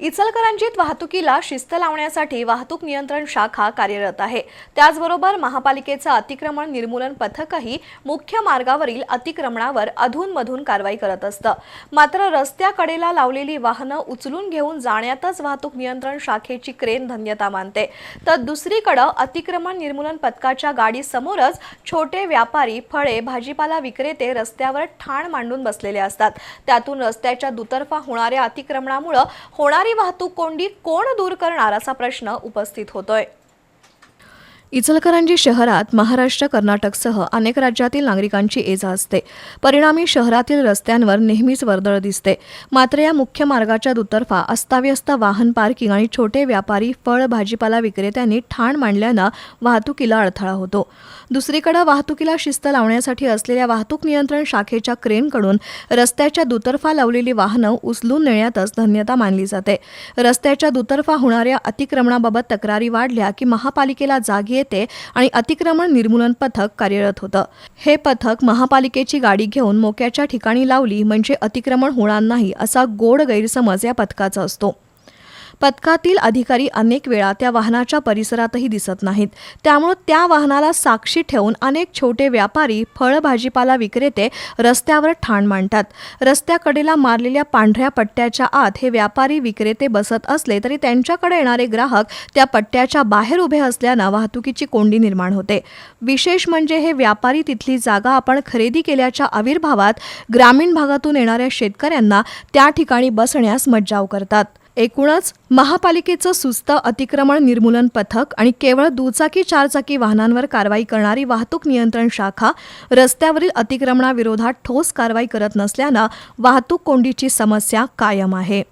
इचलकरंजीत वाहतुकीला शिस्त लावण्यासाठी वाहतूक नियंत्रण शाखा कार्यरत आहे. त्याचबरोबर महापालिकेचं अतिक्रमण निर्मूलन पथकही मुख्य मार्गावरील अतिक्रमणावर अधूनमधून कारवाई करत असतं. मात्र रस्त्याकडेला लावलेली वाहनं उचलून घेऊन जाण्यातच वाहतूक नियंत्रण शाखेची क्रेन धन्यता मानते. तर दुसरीकडं अतिक्रमण निर्मूलन पथकाच्या गाडीसमोरच छोटे व्यापारी फळे भाजीपाला विक्रेते रस्त्यावर ठाण मांडून बसलेले असतात. त्यातून रस्त्याच्या दुतर्फा होणाऱ्या अतिक्रमणामुळं होणार वाहतूक कोंडी कोण दूर करणार असा प्रश्न उपस्थित होतोय. इचलकरंजी शहरात महाराष्ट्र कर्नाटकसह अनेक राज्यातील नागरिकांची ये जा असते. परिणामी शहरातील रस्त्यांवर नेहमीच वर्दळ दिसते. मात्र या मुख्य मार्गाच्या दुतर्फा अस्ताव्यस्त वाहन पार्किंग आणि छोटे व्यापारी फळ भाजीपाला विक्रेत्यांनी ठाण मांडल्यानं वाहतुकीला अडथळा होतो. दुसरीकडे वाहतुकीला शिस्त लावण्यासाठी असलेल्या वाहतूक नियंत्रण शाखेच्या क्रेनकडून रस्त्याच्या दुतर्फा लावलेली वाहनं उचलून नेण्यातच धन्यता मानली जाते. रस्त्याच्या दुतर्फा होणाऱ्या अतिक्रमणाबाबत तक्रारी वाढल्या की महापालिकेला जागी येते आणि अतिक्रमण निर्मूलन पथक कार्यरत होतं. हे पथक महापालिकेची गाडी घेऊन मोक्याच्या ठिकाणी लावली म्हणजे अतिक्रमण होणार नाही असा गोड गैरसमज या पथकाचा असतो. पथकातील अधिकारी अनेक वेळा त्या वाहनाच्या परिसरातही दिसत नाहीत. त्यामुळे त्या वाहनाला साक्षी ठेवून अनेक छोटे व्यापारी फळ भाजीपाला विक्रेते रस्त्यावर ठाण मांडतात. रस्त्याकडेला मारलेल्या पांढऱ्या पट्ट्याच्या आत हे व्यापारी विक्रेते बसत असले तरी त्यांच्याकडे येणारे ग्राहक त्या पट्ट्याच्या बाहेर उभे असल्यानं वाहतुकीची कोंडी निर्माण होते. विशेष म्हणजे हे व्यापारी तिथली जागा आपण खरेदी केल्याच्या आविर्भावात ग्रामीण भागातून येणाऱ्या शेतकऱ्यांना त्या ठिकाणी बसण्यास मज्जाव करतात. एकूणच महापालिकेचं सुस्त अतिक्रमण निर्मूलन पथक आणि केवळ दुचाकी चारचाकी वाहनांवर कारवाई करणारी वाहतूक नियंत्रण शाखा रस्त्यावरील अतिक्रमणाविरोधात ठोस कारवाई करत नसल्यानं वाहतूक कोंडीची समस्या कायम आहे.